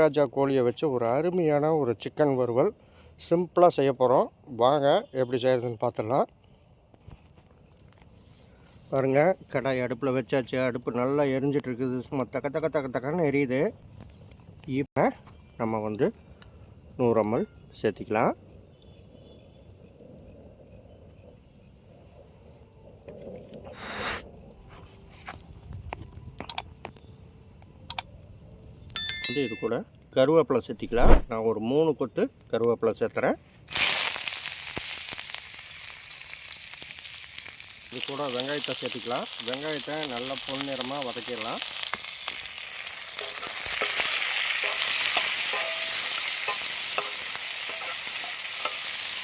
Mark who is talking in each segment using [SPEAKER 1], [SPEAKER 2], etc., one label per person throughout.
[SPEAKER 1] ராஜா கோழியை வச்சு ஒரு அருமையான ஒரு சிக்கன் வறுவல். சிம்பிளாக செய்ய போகிறோம் வாங்க எப்படி செய்கிறதுன்னு பார்த்துடலாம். பாருங்கள் கடாய் அடுப்பில் வச்சாச்சு. அடுப்பு நல்லா எரிஞ்சிட்ருக்குது. சும்மா தக்க தக்க தக்க தக்கன்னு எரியுது. இப்போ நம்ம வந்து நூறு அம்மல் சேர்த்திக்கலாம். வந்து இது கூட கருவேப்பிலை சேர்த்திக்கலாம். நான் ஒரு மூணு கொத்து கருவேப்பிலை சேர்த்துறேன். இது கூட வெங்காயத்தை சேர்த்திக்கலாம். வெங்காயத்தை நல்லா பொன்னிறமாக வதக்கிடலாம்.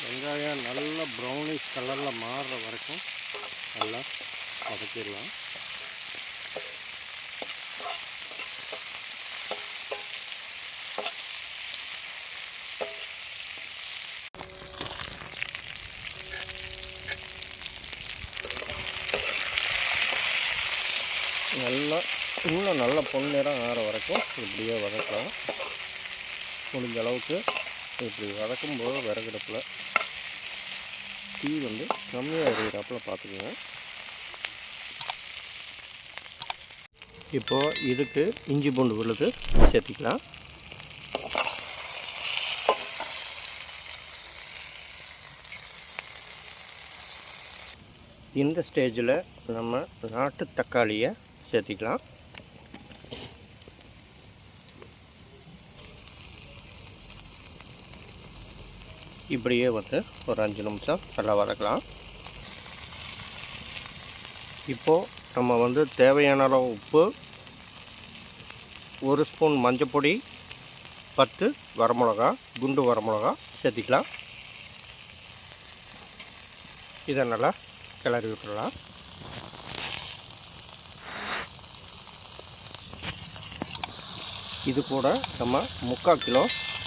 [SPEAKER 1] வெங்காயம் நல்லா ப்ரௌனிஷ் கலரில் மாறுற வரைக்கும் நல்லா வதக்கிடலாம். நல்லா இன்னும் நல்லா பொன்னிறம் ஆற வரைக்கும் இப்படியே வதக்கலாம். முடிஞ்ச அளவுக்கு இப்படி வதக்கும்போது விறகடுப்பில் தீ வந்து கம்மியாக எறிகிறாப்புல பார்த்துக்குங்க இப்போது இதுக்கு இஞ்சி பூண்டு விழுது சேர்த்திக்கலாம். இந்த ஸ்டேஜில் நம்ம நாட்டு தக்காளியை சேர்த்திக்கலாம். இப்படியே வந்து ஒரு அஞ்சு நிமிஷம் நல்லா வதக்கலாம். இப்போது நம்ம வந்து தேவையான அளவு உப்பு ஒரு ஸ்பூன் மஞ்சப்பொடி பத்து வரமிளகா குண்டு வரமிளகா சேர்த்திக்கலாம். இதை நல்லா கிளறி விட்டுடலாம். இது கூட நம்ம முக்கால் கிலோ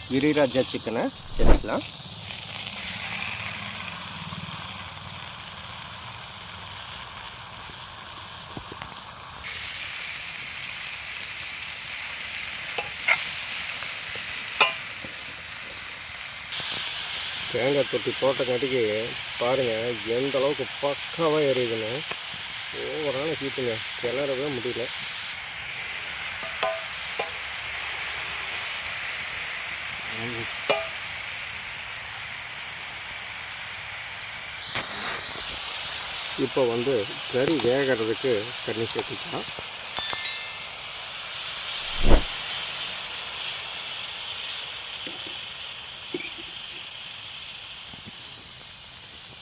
[SPEAKER 1] கிரிராஜா சிக்கனை சேர்த்துக்கலாம் தேங்காய் தொட்டி போட்டங்காட்டிக்கு பாருங்கள் எந்த அளவுக்கு பக்காவாக எரியுதுன்னு. ஓவரான ஹீட்டுங்க கிளறவே முடியல. இப்போ வந்து கறி வேகிறதுக்கு தண்ணி சேர்த்துக்கலாம்.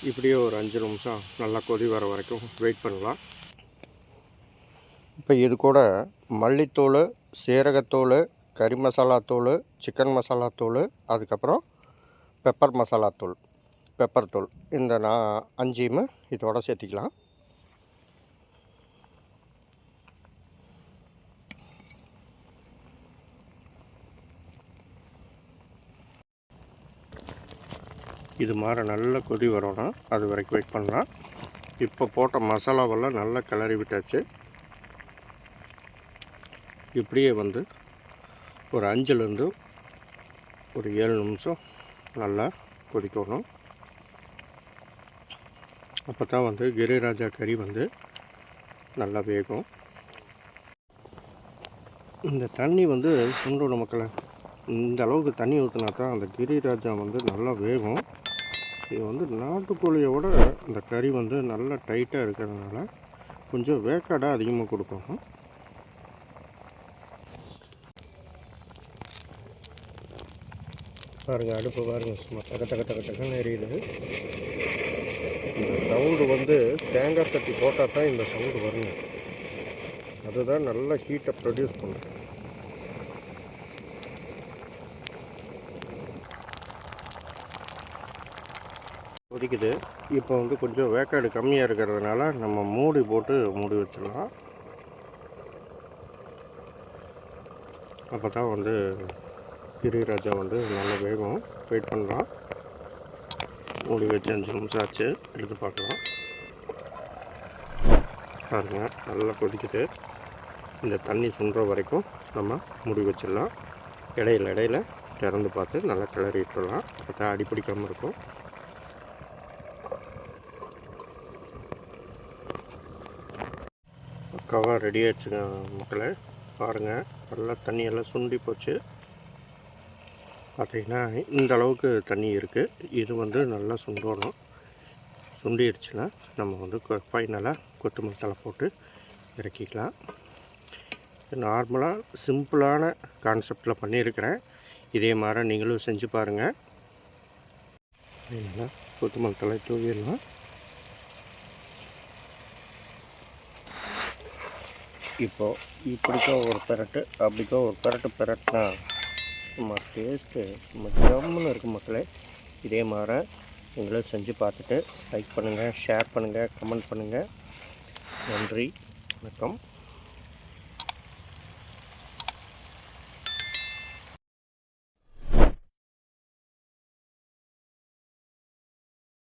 [SPEAKER 1] இப்படியே ஒரு அஞ்சு நிமிஷம் நல்லா கொதி வர வரைக்கும் வெயிட் பண்ணலாம். இப்போ இது கூட மல்லித்தூள் சீரகத்தூள் கறி மசாலா தூள் சிக்கன் மசாலா தூள் அதுக்கப்புறம் பெப்பர் மசாலா தூள் பெப்பர் தூள். இந்த நான் அஞ்சையுமே இதோட சேர்த்திக்கலாம். இது மாதிரி நல்ல கொதி வரணும். அது வரைக்கும் வெயிட் பண்ணலாம். இப்போ போட்ட மசாலாவெல்லாம் நல்லா கிளறி விட்டாச்சு. இப்படியே வந்து ஒரு அஞ்சுலேருந்து ஒரு ஏழு நிமிஷம் நல்லா கொதிக்கணும். அப்போ தான் வந்து கிரிராஜா கறி வந்து நல்லா வேகும். இந்த தண்ணி வந்து சுண்டோட மக்களை இந்த அளவுக்கு தண்ணி ஊற்றினா தான் அந்த கிரிராஜா வந்து நல்லா வேகும். இது வந்து நாட்டுக்கோழியோட இந்த கறி வந்து நல்லா டைட்டாக இருக்கிறதுனால கொஞ்சம் வேக்காடாக அதிகமாக கொடுக்கும். பாருங்கள் அடுப்பு பாருங்கள் சும்மா தக தக தக தகன்னு எரியுது. இந்த சவுண்டு வந்து தேங்காய் தட்டி போட்டால் தான் இந்த சவுண்டு வருங்க. அதுதான் நல்ல ஹீட்டை ப்ரொடியூஸ் பண்ணும் கொதிக்குது. இப்போ வந்து கொஞ்சம் வேக்காடு கம்மியாக இருக்கிறதுனால நம்ம மூடி போட்டு மூடி வச்சிடலாம். அப்போ தான் வந்து கிரிராஜா வந்து நல்ல வேகம். வெயிட் பண்ணலாம் மூடி வச்சு அஞ்சு நிமிஷம் ஆச்சு. எடுத்து பார்க்கலாம். பாருங்கள் நல்லா கொதிக்குது. இந்த தண்ணி சுன்ற வரைக்கும் நம்ம மூடி வச்சிடலாம். இடையில இடையில திறந்து பார்த்து நல்லா கிளறி விட்டுறலாம். அடிப்பிடிக்காமல் அடி பிடிக்காமல் இருக்கும். பக்காவாக ரெடி ஆயிடுச்சுங்க மக்களை. பாருங்கள் நல்லா தண்ணியெல்லாம் சுண்டி போச்சு. பார்த்திங்கன்னா இந்த அளவுக்கு தண்ணி இருக்குது இது வந்து நல்லா சுண்டணும். சுண்டிடுச்சுன்னா நம்ம வந்து ஃபைனலாக கொத்தமல்லி தலை போட்டு இறக்கிக்கலாம். நார்மலாக சிம்பிளான கான்செப்டில் பண்ணியிருக்கிறேன். இதே மாதிரி நீங்களும் செஞ்சு பாருங்கள் சரிங்களா கொத்தமல்லி தலை தூவிடலாம். இப்போது இப்படிக்கோ ஒரு பெரட்டு அப்படிக்கோ ஒரு பெரட்டு பெரட்டினா மா டேஸ்ட்டு சும்மா ஜம்முன்னு இருக்கும் மக்களே இதே மாதிரி நீங்களும் செஞ்சு பார்த்துட்டு லைக் பண்ணுங்கள் ஷேர் பண்ணுங்கள் கமெண்ட் பண்ணுங்கள் நன்றி வணக்கம்.